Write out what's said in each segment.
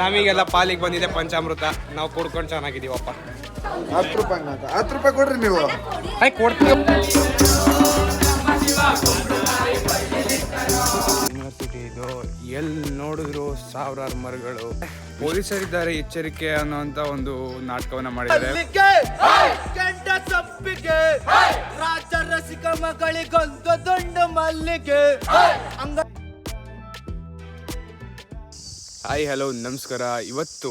ನಮಗೆಲ್ಲ ಪಾಲಿಗೆ ಬಂದಿದೆ ಪಂಚಾಮೃತ. ನಾವು ಕುಡ್ಕೊಂಡು ಚೆನ್ನಾಗಿದ್ದೀವಪ್ಪ. ಹತ್ತು ರೂಪಾಯಿ ಹತ್ತು ರೂಪಾಯಿ ಕೊಡ್ರಿ ನೀವು. ಹಾಯ್ ಕೊಡ್ತೀವಿ ಯೂನಿವರ್ಸಿಟಿ ಇದು ಎಲ್ಲಿ ನೋಡಿದ್ರು ಸಾವಿರಾರು ಮರಗಳು. ಪೊಲೀಸರಿದ್ದಾರೆ ಎಚ್ಚರಿಕೆ ಅನ್ನುವಂತ ಒಂದು ನಾಟಕವನ್ನ ಮಾಡಿದ್ದಾರೆ. ಕೆಂಡ ಸೊಪ್ಪಿಗೆ ರಾಜ ರಸಿಕ ಮಗಳಿಗೊಂದು ದೊಡ್ಡ ಮಲ್ಲಿಗೆ ಹಾಯ್ ಹಲೋ ನಮಸ್ಕಾರ. ಇವತ್ತು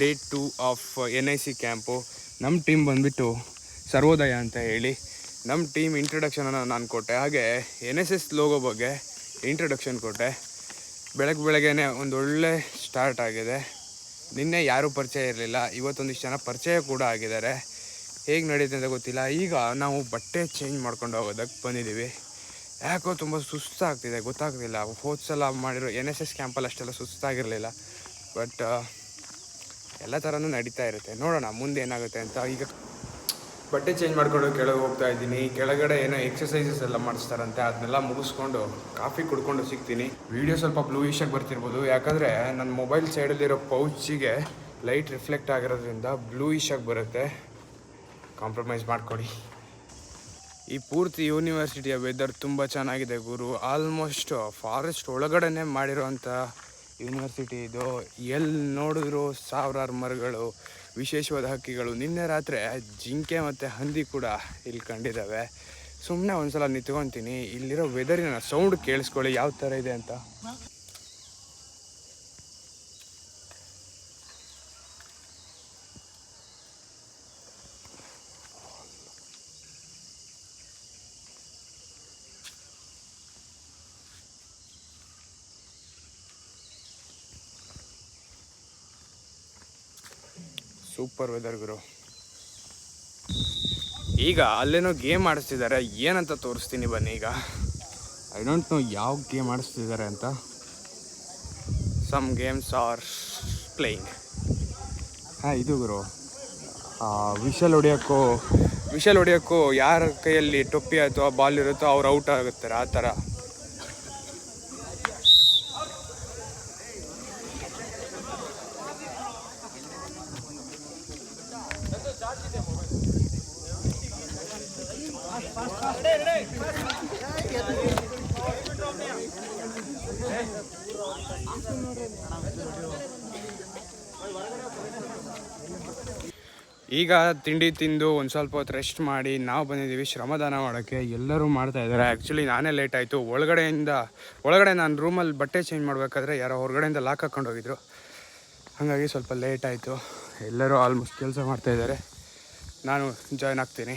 day two of N I C camp ನಮ್ಮ ಟೀಮ್ ಬಂದುಬಿಟ್ಟು ಸರ್ವೋದಯ ಅಂತ ಹೇಳಿ ನಮ್ಮ ಟೀಮ್ ಇಂಟ್ರೊಡಕ್ಷನನ್ನು ನಾನು ಕೊಟ್ಟೆ. ಹಾಗೆ ಎನ್ ಎಸ್ ಎಸ್ ಲೋಗೋ ಬಗ್ಗೆ ಇಂಟ್ರೊಡಕ್ಷನ್ ಕೊಟ್ಟೆ. ಬೆಳಗ್ಗೆ ಬೆಳಗ್ಗೆನೆ ಒಂದೊಳ್ಳೆ ಸ್ಟಾರ್ಟ್ ಆಗಿದೆ. ನಿನ್ನೆ ಯಾರೂ ಪರಿಚಯ ಇರಲಿಲ್ಲ. ಇವತ್ತೊಂದಿಷ್ಟು ಜನ ಪರಿಚಯ ಕೂಡ ಆಗಿದ್ದಾರೆ. ಹೇಗೆ ನಡೆಯುತ್ತೆ ಅಂತ ಗೊತ್ತಿಲ್ಲ. ಈಗ ನಾವು ಬಟ್ಟೆ ಚೇಂಜ್ ಮಾಡ್ಕೊಂಡು ಹೋಗೋದಕ್ಕೆ ಬಂದಿದ್ದೀವಿ. ಯಾಕೋ ತುಂಬ ಸುಸ್ತಾಗ್ತಿದೆ, ಗೊತ್ತಾಗ್ತಿಲ್ಲ. ಹೋದ ಸಲ ಮಾಡಿರೋ ಎನ್ ಎಸ್ ಎಸ್ ಕ್ಯಾಂಪಲ್ಲಿ ಅಷ್ಟೆಲ್ಲ ಸುಸ್ತಾಗಿರಲಿಲ್ಲ. ಬಟ್ ಎಲ್ಲ ಥರನೂ ನಡೀತಾ ಇರುತ್ತೆ. ನೋಡೋಣ, ಮುಂದೆ ಏನಾಗುತ್ತೆ ಅಂತ. ಈಗ ಬಟ್ಟೆ ಚೇಂಜ್ ಮಾಡಿಕೊಂಡು ಕೆಳಗೆ ಹೋಗ್ತಾ ಇದ್ದೀನಿ. ಕೆಳಗಡೆ ಏನೋ ಎಕ್ಸಸೈಸಸ್ ಎಲ್ಲ ಮಾಡಿಸ್ತಾರಂತೆ. ಅದನ್ನೆಲ್ಲ ಮುಗಿಸ್ಕೊಂಡು ಕಾಫಿ ಕುಡ್ಕೊಂಡು ಸಿಗ್ತೀನಿ. ವೀಡಿಯೋ ಸ್ವಲ್ಪ ಬ್ಲೂಯಿಶಾಗಿ ಬರ್ತಿರ್ಬೋದು. ಯಾಕಂದರೆ ನನ್ನ ಮೊಬೈಲ್ ಸೈಡಲ್ಲಿರೋ ಪೌಚಿಗೆ ಲೈಟ್ ರಿಫ್ಲೆಕ್ಟ್ ಆಗಿರೋದ್ರಿಂದ ಬ್ಲೂಯಿಶಾಗಿ ಬರುತ್ತೆ. ಕಾಂಪ್ರಮೈಸ್ ಮಾಡಿಕೊಡಿ ಈ ಪೂರ್ತಿ ಯೂನಿವರ್ಸಿಟಿಯ ವೆದರ್ ತುಂಬ ಚೆನ್ನಾಗಿದೆ ಗುರು. ಆಲ್ಮೋಸ್ಟ್ ಫಾರೆಸ್ಟ್ ಒಳಗಡೆನೆ ಮಾಡಿರೋಂಥ ಯೂನಿವರ್ಸಿಟಿ ಇದು. ಎಲ್ಲಿ ನೋಡಿದ್ರು ಸಾವಿರಾರು ಮರಗಳು, ವಿಶೇಷವಾದ ಹಕ್ಕಿಗಳು. ನಿನ್ನೆ ರಾತ್ರಿ ಜಿಂಕೆ ಮತ್ತು ಹಂದಿ ಕೂಡ ಇಲ್ಲಿ ಕಂಡಿದ್ದಾವೆ. ಸುಮ್ಮನೆ ಒಂದ್ಸಲ ನಿಂತ್ಕೊತೀನಿ. ಇಲ್ಲಿರೋ ವೆದರಿನ ಸೌಂಡ್ ಕೇಳಿಸ್ಕೊಳ್ಳಿ, ಯಾವ ಥರ ಇದೆ ಅಂತ. ಸೂಪರ್ ವೆದರ್ ಗುರು. ಈಗ ಅಲ್ಲೇನೋ ಗೇಮ್ ಆಡಿಸ್ತಿದ್ದಾರೆ ಏನಂತ ತೋರಿಸ್ತೀನಿ ಬನ್ನಿ ಈಗ. ಐ ಡೋಂಟ್ ನೋ ಯಾವ ಗೇಮ್ ಆಡಿಸ್ತಿದ್ದಾರೆ ಅಂತ. ಸಮ್ ಗೇಮ್ಸ್ ಆರ್ ಪ್ಲೇಯಿಂಗ್ ಹಾಂ ಇದು ಗುರು. ವಿಷಲ್ ಹೊಡಿಯೋಕ್ಕೂ ವಿಷಲ್ ಹೊಡಿಯೋಕ್ಕೂ ಯಾರ ಕೈಯಲ್ಲಿ ಟೊಪ್ಪಿ ಅಥವಾ ಬಾಲ್ ಇರುತ್ತೋ ಅವ್ರು ಔಟ್ ಆಗುತ್ತಾರೆ ಆ ಥರ. ಈಗ ತಿಂಡಿ ತಿಂದು ಒಂದು ಸ್ವಲ್ಪ ಹೊತ್ತು ರೆಸ್ಟ್ ಮಾಡಿ ನಾವು ಬಂದಿದ್ದೀವಿ ಶ್ರಮದಾನ ಮಾಡೋಕ್ಕೆ ಎಲ್ಲರೂ ಮಾಡ್ತಾ ಇದ್ದಾರೆ. ಆ್ಯಕ್ಚುಲಿ ನಾನೇ ಲೇಟ್ ಆಯಿತು. ಒಳಗಡೆಯಿಂದ, ಒಳಗಡೆ ನಾನು ರೂಮಲ್ಲಿ ಬಟ್ಟೆ ಚೇಂಜ್ ಮಾಡಬೇಕಾದ್ರೆ ಯಾರೋ ಹೊರಗಡೆಯಿಂದ ಲಾಕ್ ಹಾಕ್ಕೊಂಡು ಹೋಗಿದ್ರು. ಹಾಗಾಗಿ ಸ್ವಲ್ಪ ಲೇಟ್ ಆಯಿತು. ಎಲ್ಲರೂ ಆಲ್ಮೋಸ್ಟ್ ಕೆಲಸ ಮಾಡ್ತಾಯಿದ್ದಾರೆ ನಾನು ಜಾಯ್ನ್ ಆಗ್ತೀನಿ.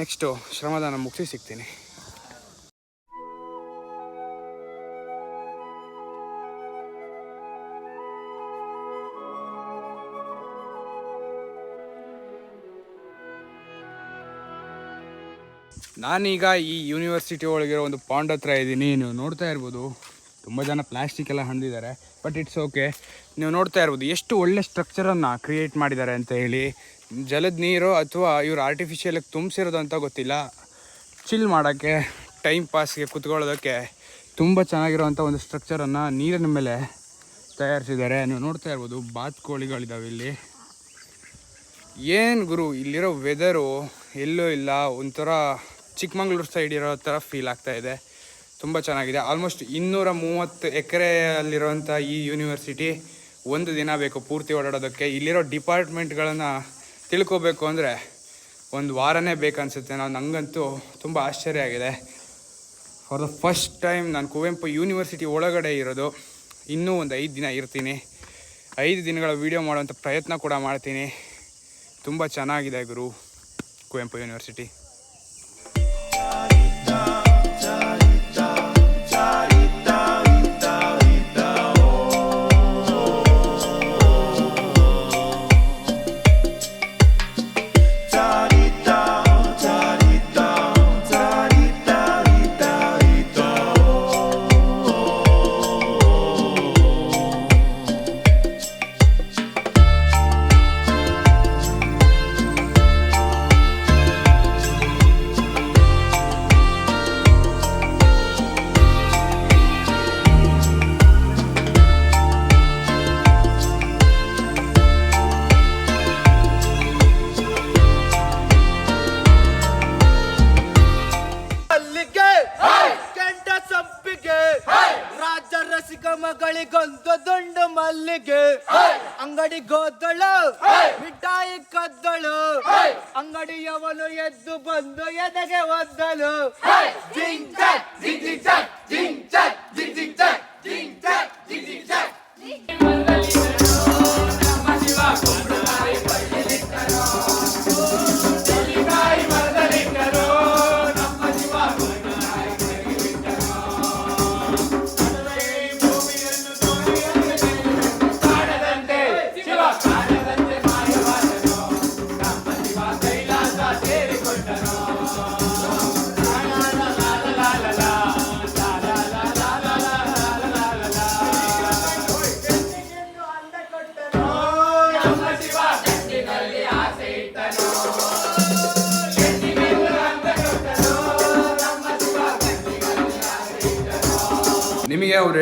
ನೆಕ್ಸ್ಟು ಶ್ರಮದಾನ ಮುಗಿಸಿ ಸಿಗ್ತೀನಿ. ನಾನೀಗ ಈ ಯೂನಿವರ್ಸಿಟಿ ಒಳಗಿರೋ ಒಂದು ಪಾಂಡ್ ಹತ್ರ ಇದ್ದೀನಿ ನೀವು ನೋಡ್ತಾ ಇರ್ಬೋದು, ತುಂಬ ಜನ ಪ್ಲಾಸ್ಟಿಕ್ ಎಲ್ಲ ಹಂದಿದ್ದಾರೆ ಬಟ್ ಇಟ್ಸ್ ಓಕೆ ನೀವು ನೋಡ್ತಾ ಇರ್ಬೋದು, ಎಷ್ಟು ಒಳ್ಳೆ ಸ್ಟ್ರಕ್ಚರನ್ನು ಕ್ರಿಯೇಟ್ ಮಾಡಿದ್ದಾರೆ ಅಂತ ಹೇಳಿ. ಜಲದ ನೀರು ಅಥವಾ ಇವರು ಆರ್ಟಿಫಿಷಿಯಲಾಗಿ ತುಂಬಿಸಿರೋದು ಅಂತ ಗೊತ್ತಿಲ್ಲ. ಚಿಲ್ ಮಾಡೋಕ್ಕೆ ಟೈಮ್ ಪಾಸ್ಗೆ ಕುತ್ಕೊಳ್ಳೋದಕ್ಕೆ ತುಂಬ ಚೆನ್ನಾಗಿರುವಂಥ ಒಂದು ಸ್ಟ್ರಕ್ಚರನ್ನು ನೀರಿನ ಮೇಲೆ ತಯಾರಿಸಿದ್ದಾರೆ. ನೀವು ನೋಡ್ತಾ ಇರ್ಬೋದು ಬಾತ್ಕೋಳಿಗಳಿದ್ದಾವೆ ಇಲ್ಲಿ. ಏನು ಗುರು, ಇಲ್ಲಿರೋ ವೆದರು ಎಲ್ಲೂ ಇಲ್ಲ, ಒಂಥರ ಚಿಕ್ಕಮಂಗ್ಳೂರು ಸೈಡ್ ಇರೋ ಥರ ಫೀಲ್ ಆಗ್ತಾ ಇದೆ. ತುಂಬ ಚೆನ್ನಾಗಿದೆ. ಆಲ್ಮೋಸ್ಟ್ ಇನ್ನೂರ ಮೂವತ್ತು ಎಕರೆಯಲ್ಲಿರುವಂಥ ಈ ಯೂನಿವರ್ಸಿಟಿ ಒಂದು ದಿನ ಬೇಕು ಪೂರ್ತಿ ಓಡಾಡೋದಕ್ಕೆ. ಇಲ್ಲಿರೋ ಡಿಪಾರ್ಟ್ಮೆಂಟ್ಗಳನ್ನು ತಿಳ್ಕೊಬೇಕು ಅಂದರೆ ಒಂದು ವಾರನೇ ಬೇಕನ್ಸುತ್ತೆ. ನಾವು ನನಗಂತೂ ತುಂಬ ಆಶ್ಚರ್ಯ ಆಗಿದೆ. ಫಾರ್ ದ ಫಸ್ಟ್ ಟೈಮ್ ನಾನು ಕುವೆಂಪು ಯೂನಿವರ್ಸಿಟಿ ಒಳಗಡೆ ಇರೋದು. ಇನ್ನೂ ಒಂದು ಐದು ದಿನ ಇರ್ತೀನಿ. ಐದು ದಿನಗಳ ವೀಡಿಯೋ ಮಾಡುವಂಥ ಪ್ರಯತ್ನ ಕೂಡ ಮಾಡ್ತೀನಿ. ತುಂಬ ಚೆನ್ನಾಗಿದೆ ಗುರು ಕುವೆಂಪು ಯೂನಿವರ್ಸಿಟಿ.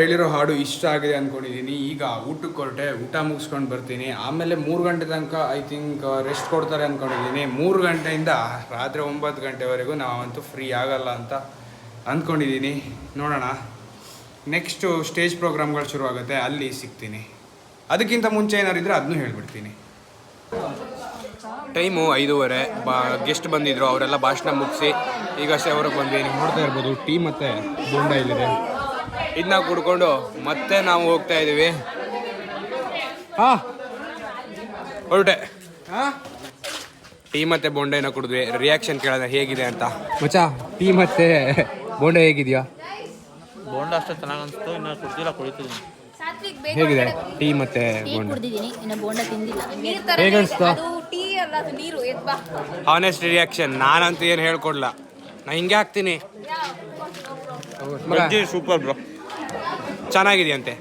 ಹೇಳಿರೋ ಹಾಡು ಇಷ್ಟ ಆಗಿದೆ ಅಂದ್ಕೊಂಡಿದ್ದೀನಿ ಈಗ ಊಟಕ್ಕೆ ಹೊರಟೆ ಊಟ ಮುಗಿಸ್ಕೊಂಡು ಬರ್ತೀನಿ. ಆಮೇಲೆ ಮೂರು ಗಂಟೆ ತನಕ ಐ ಥಿಂಕ್ ರೆಸ್ಟ್ ಕೊಡ್ತಾರೆ ಅಂದ್ಕೊಂಡಿದ್ದೀನಿ ಮೂರು ಗಂಟೆಯಿಂದ ರಾತ್ರಿ ಒಂಬತ್ತು ಗಂಟೆವರೆಗೂ ನಾವಂತೂ ಫ್ರೀ ಆಗಲ್ಲ ಅಂತ ಅಂದ್ಕೊಂಡಿದ್ದೀನಿ ನೋಡೋಣ. ನೆಕ್ಸ್ಟು ಸ್ಟೇಜ್ ಪ್ರೋಗ್ರಾಮ್ಗಳು ಶುರುವಾಗುತ್ತೆ. ಅಲ್ಲಿ ಸಿಗ್ತೀನಿ. ಅದಕ್ಕಿಂತ ಮುಂಚೆ ಏನಾರು ಇದ್ರೆ ಅದನ್ನೂ ಹೇಳ್ಬಿಡ್ತೀನಿ. ಟೈಮು ಐದೂವರೆ. ಬಾ ಗೆಸ್ಟ್ ಬಂದಿದ್ರು ಅವರೆಲ್ಲ ಭಾಷಣ ಮುಗಿಸಿ ಈಗಷ್ಟೇ ಅವ್ರಿಗೆ ಬಂದು ನೋಡ್ತಾ ಇರ್ಬೋದು ಟೀ ಮತ್ತು ಬೋಂಡ ಇಲ್ಲಿದೆ ಇದನ್ನ ಕುಡ್ಕೊಂಡು ಮತ್ತೆ ನಾವು ಹೋಗ್ತಾ ಇದೀವಿ. ಹಾ. ಹೊರಟೆ. ಟೀ ಮತ್ತೆ ಬೋಂಡೆನ ಕುಡಿದ್ವಿ. ರಿಯಾಕ್ಷನ್ ಕೇಳಿದ್ರೆ ಹೇಗಿದೆ ಅಂತ. ಮಚ್ಚ ಟೀ ಮತ್ತೆ ಬೋಂಡೆ ಹೇಗಿದೆಯಾ? ಬೋಂಡ ಅಷ್ಟೇ ಚೆನ್ನಾಗಿ ಅನಿಸ್ತು ಇನ್ನು ಕುಡ್ತಿಲ್ಲ ಕುಡಿತೀನಿ ಬೇಗ ಹೇಗಿದೆ? ಟೀ ಮತ್ತೆ ಬೋಂಡ. ಕುಡ್ದಿದ್ದೀನಿ ಇನ್ನು ಬೋಂಡ ತಿಂದಿಲ್ಲ. ನೀರ್ ಹೇಗ್ ಅನ್ಸ್ತು? ಅದು ಟೀ ಅಲ್ಲ ಅದು ನೀರು ಎದ್ ಬಾ. ಆನೆಸ್ಟ್ ರಿಯಾಕ್ಷನ್ ನಾನಂತೂ ಏನು ಹೇಳ್ಕೊಡ್ಲ. ನಾ ಹಿಂಗೆ ಹಾಕ್ತೀನಿ. ಸೂಪರ್ ಬ್ರೋ ಚೆನ್ನಾಗಿದೆಯಂತೆ.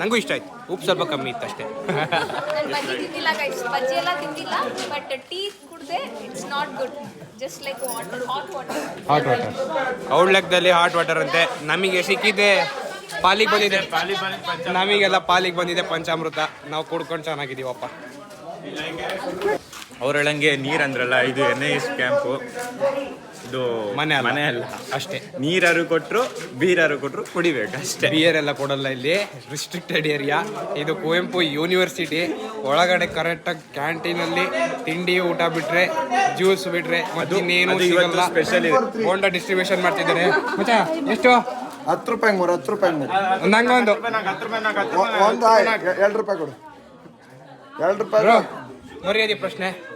ನನಗೂ ಇಷ್ಟ ಆಯ್ತು. ಉಪ್ಪು ಸ್ವಲ್ಪ ಕಮ್ಮಿ ಇತ್ತು ಅಷ್ಟೇ. ನಾನು ಬಜ್ಜಿ ತಿಂದಿಲ್ಲ ಗೈಸ್ ಬಜ್ಜಿ ಎಲ್ಲ ತಿಂದಿಲ್ಲ but tea ಕುಡ್ದೆ it's not good just like water hot water hot water ಅವ್ಳ ಲೆಕ್ಕದಲ್ಲಿ ಹಾಟ್ ವಾಟರ್ ಅಂತೆ. ನಮಗೆ ಸಿಕ್ಕಿದೆ. ಪಾಲಿಗೆ ಬಂದಿದೆ. ನಮಗೆಲ್ಲ ಪಾಲಿಗೆ ಬಂದಿದೆ ಪಂಚಾಮೃತ. ನಾವು ಕುಡ್ಕೊಂಡು ಚೆನ್ನಾಗಿದ್ದೀವಪ್ಪ. ಅವ್ರ ನೀರಂದ್ರಲ್ಲ ನೀರ್ ಅಂದ್ರಲ್ಲ ಇದು ಎನ್ ಐ ಎಸ್ ಕ್ಯಾಂಪು ಇದು ಮನೆ ಮನೆ ಅಲ್ಲ. ಅಷ್ಟೇ. ನೀರಾರು ಕೊಟ್ಟರು ಬೀರಾರು ಕೊಟ್ಟರು ಕುಡಿಬೇಕು ಅಷ್ಟೇ. ಬಿಯರ್ ಎಲ್ಲ ಕೊಡಲ್ಲ ಇಲ್ಲಿ. ರಿಸ್ಟ್ರಿಕ್ಟೆಡ್ ಏರಿಯಾ ಇದು ಕುವೆಂಪು ಯೂನಿವರ್ಸಿಟಿ ಒಳಗಡೆ ಕರೆಕ್ಟಾಗಿ ಕ್ಯಾಂಟೀನಲ್ಲಿ ತಿಂಡಿ ಊಟ ಬಿಟ್ರೆ ಜ್ಯೂಸ್ ಬಿಟ್ರೆ ಮತ್ತು ಇನ್ನೇನು ಸಿಗಲ್ಲ. ಸ್ಪೆಷಲ್ ಇದೆ. ಬೋಂಡ ಡಿಸ್ಟ್ರಿಬ್ಯೂಷನ್ ಮಾಡ್ತಿದ್ದಾರೆ. ಎಷ್ಟು? ಹತ್ತು ರೂಪಾಯಿ ಮೂರು ಹತ್ತು ರೂಪಾಯಿ ಮೂರು. ಒಂದ್. ಹಂಗೊಂದು ಒಂದು ಎ- ಎರಡು ರೂಪಾಯಿ ಕೊಡು. ಎರಡು ರೂಪಾಯಿ ಮರ್ಯಾದೆ ಪ್ರಶ್ನೆ.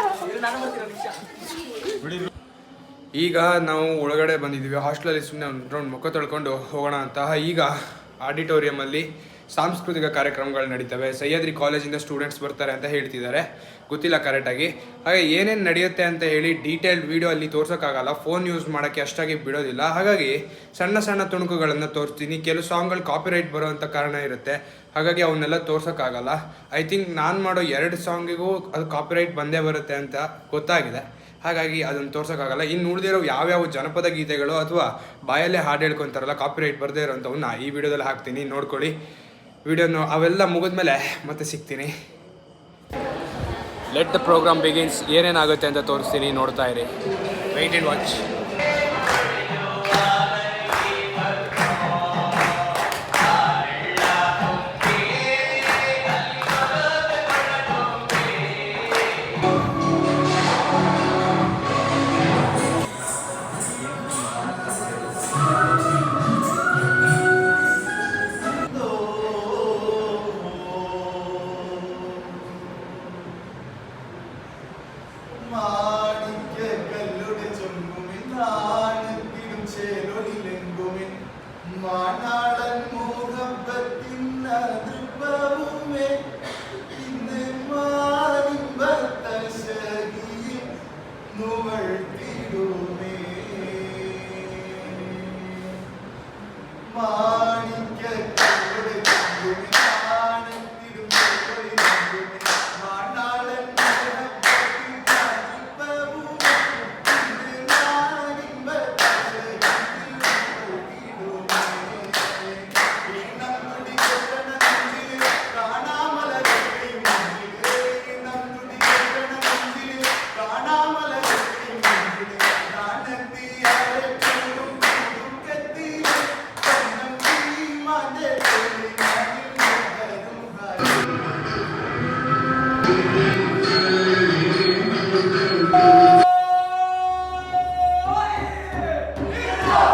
ಈಗ ನಾವು ಒಳಗಡೆ ಬಂದಿದ್ದೀವಿ. ಹಾಸ್ಟೆಲಲ್ಲಿ ಸುಮ್ಮನೆ ಒಂದು ಮುಖ ತೊಳ್ಕೊಂಡು ಹೋಗೋಣ ಅಂತ. ಈಗ ಆಡಿಟೋರಿಯಮಲ್ಲಿ ಸಾಂಸ್ಕೃತಿಕ ಕಾರ್ಯಕ್ರಮಗಳು ನಡೀತವೆ. ಸಹ್ಯಾದ್ರಿ ಕಾಲೇಜಿಂದ ಸ್ಟೂಡೆಂಟ್ಸ್ ಬರ್ತಾರೆ ಅಂತ ಹೇಳ್ತಿದ್ದಾರೆ. ಗೊತ್ತಿಲ್ಲ ಕರೆಕ್ಟಾಗಿ ಹಾಗೆ ಏನೇನು ನಡೆಯುತ್ತೆ ಅಂತ ಹೇಳಿ ಡೀಟೇಲ್ಡ್ ವಿಡಿಯೋ ಅಲ್ಲಿ ತೋರ್ಸೋಕ್ಕಾಗಲ್ಲ. ಫೋನ್ ಯೂಸ್ ಮಾಡೋಕ್ಕೆ ಅಷ್ಟಾಗಿ ಬಿಡೋದಿಲ್ಲ. ಹಾಗಾಗಿ ಸಣ್ಣ ಸಣ್ಣ ತುಣುಕುಗಳನ್ನು ತೋರಿಸ್ತೀನಿ. ಕೆಲವು ಸಾಂಗ್ಗಳು ಕಾಪಿರೈಟ್ ಬರೋವಂಥ ಕಾರಣ ಇರುತ್ತೆ. ಹಾಗಾಗಿ ಅವನ್ನೆಲ್ಲ ತೋರ್ಸೋಕ್ಕಾಗಲ್ಲ. ಐ ಥಿಂಕ್ ನಾನು ಮಾಡೋ ಎರಡು ಸಾಂಗಿಗೂ ಅದು ಕಾಪಿರೈಟ್ ಬಂದೇ ಬರುತ್ತೆ ಅಂತ ಗೊತ್ತಾಗಿದೆ. ಹಾಗಾಗಿ ಅದನ್ನು ತೋರ್ಸೋಕ್ಕಾಗಲ್ಲ. ಇನ್ನು ಉಳಿದಿರೋ ಯಾವ್ಯಾವ ಜನಪದ ಗೀತೆಗಳು ಅಥವಾ ಬಾಯಲ್ಲೇ ಹಾಡು ಹೇಳ್ಕೊಂತಾರಲ್ಲ ಕಾಪಿರೈಟ್ ಬರದೇ ಇರೋಂಥವನ್ನ ಈ ವಿಡಿಯೋದಲ್ಲಿ ಹಾಕ್ತೀನಿ. ನೋಡ್ಕೊಳ್ಳಿ. ವಿಡಿಯೋನು ಅವೆಲ್ಲ ಮುಗಿದ್ಮೇಲೆ ಮತ್ತೆ ಸಿಗ್ತೀನಿ. ಲೆಟ್ ದ ಪ್ರೋಗ್ರಾಮ್ ಬಿಗಿನ್ಸ್ ಏನೇನಾಗುತ್ತೆ ಅಂತ ತೋರಿಸ್ತೀನಿ. ನೋಡ್ತಾ ಇರಿ. ವೆಯ್ಟ್ ಇನ್ ವಾಚ್ നുവഴ്ത്തിടുമേ മാ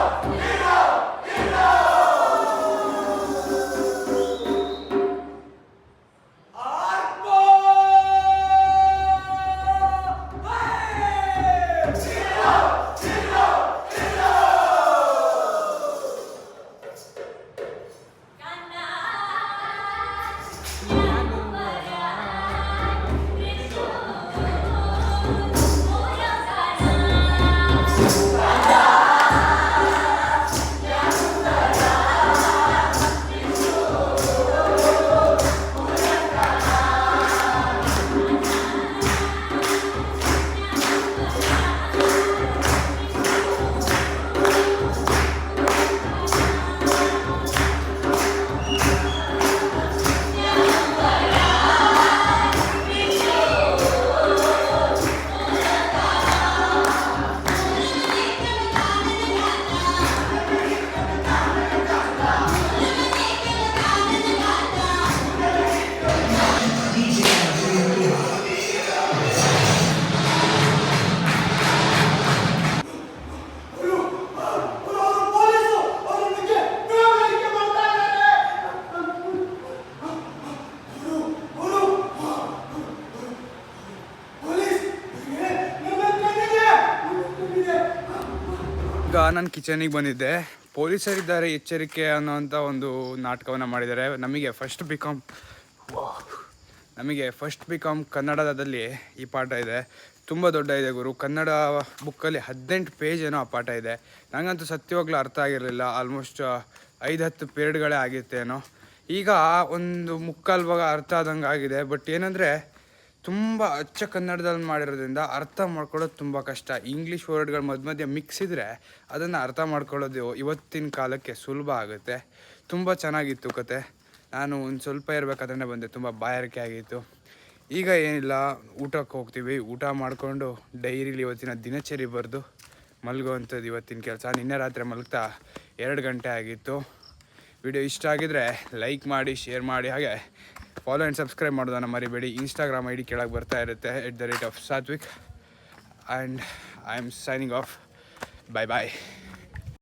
ಈಗ ನಾನು ಕಿಚನಿಗೆ ಬಂದಿದ್ದೆ. ಪೊಲೀಸರಿದ್ದಾರೆ ಎಚ್ಚರಿಕೆ ಅನ್ನೋವಂಥ ಒಂದು ನಾಟಕವನ್ನು ಮಾಡಿದ್ದಾರೆ. ನಮಗೆ ಫಸ್ಟ್ ಬಿಕಾಮ್ ನಮಗೆ ಫಸ್ಟ್ ಬಿಕಾಮ್ ಕನ್ನಡದಲ್ಲಿ ಈ ಪಾಠ ಇದೆ. ತುಂಬ ದೊಡ್ಡ ಇದೆ ಗುರು. ಕನ್ನಡ ಬುಕ್ಕಲ್ಲಿ ಹದಿನೆಂಟು ಪೇಜ್ ಏನೋ ಆ ಪಾಠ ಇದೆ. ನನಗಂತೂ ಸತ್ಯವಾಗ್ಲೂ ಅರ್ಥ ಆಗಿರಲಿಲ್ಲ. ಆಲ್ಮೋಸ್ಟ್ ಐದು ಹತ್ತು ಪೀರಿಯಡ್ಗಳೇ ಆಗಿತ್ತೇನೋ. ಈಗ ಒಂದು ಮುಕ್ಕಾಲು ಭಾಗ ಅರ್ಥ ಆದಂಗೆ ಆಗಿದೆ ಬಟ್ ಏನಂದರೆ ತುಂಬ ಅಚ್ಚ ಕನ್ನಡದಲ್ಲಿ ಮಾಡಿರೋದ್ರಿಂದ ಅರ್ಥ ಮಾಡ್ಕೊಳ್ಳೋದು ತುಂಬ ಕಷ್ಟ. ಇಂಗ್ಲೀಷ್ ವರ್ಡ್ಗಳು ಮಧ್ಯ ಮಧ್ಯೆ ಮಿಕ್ಸ್ ಇದ್ದರೆ ಅದನ್ನು ಅರ್ಥ ಮಾಡ್ಕೊಳ್ಳೋದು ಇವತ್ತಿನ ಕಾಲಕ್ಕೆ ಸುಲಭ ಆಗುತ್ತೆ. ತುಂಬ ಚೆನ್ನಾಗಿತ್ತು ಕತೆ. ನಾನು ಒಂದು ಸ್ವಲ್ಪ ಇರಬೇಕಾದ್ರೆ ಬಂದೆ. ತುಂಬ ಬಾಯಾರಿಕೆ ಆಗಿತ್ತು. ಈಗ ಏನಿಲ್ಲ, ಊಟಕ್ಕೆ ಹೋಗ್ತೀವಿ. ಊಟ ಮಾಡಿಕೊಂಡು ಡೈರಿಲಿ ಇವತ್ತಿನ ದಿನಚರಿ ಬರೆದು ಮಲಗುವಂಥದ್ದು ಇವತ್ತಿನ ಕೆಲಸ. ನಿನ್ನೆ ರಾತ್ರಿ ಮಲಗ್ತಾ ಎರಡು ಗಂಟೆ ಆಗಿತ್ತು. ವಿಡಿಯೋ ಇಷ್ಟ ಆಗಿದರೆ ಲೈಕ್ ಮಾಡಿ, ಶೇರ್ ಮಾಡಿ, ಹಾಗೆ ಫಾಲೋ ಆ್ಯಂಡ್ ಸಬ್ಸ್ಕ್ರೈಬ್ ಮಾಡೋದನ್ನು ಮರಿಬೇಡಿ. ಇನ್ಸ್ಟಾಗ್ರಾಮ್ ಐ ಡಿ ಕೆಳಗೆ ಬರ್ತಾ ಇರುತ್ತೆ at the rate of Satvik and I am signing off bye bye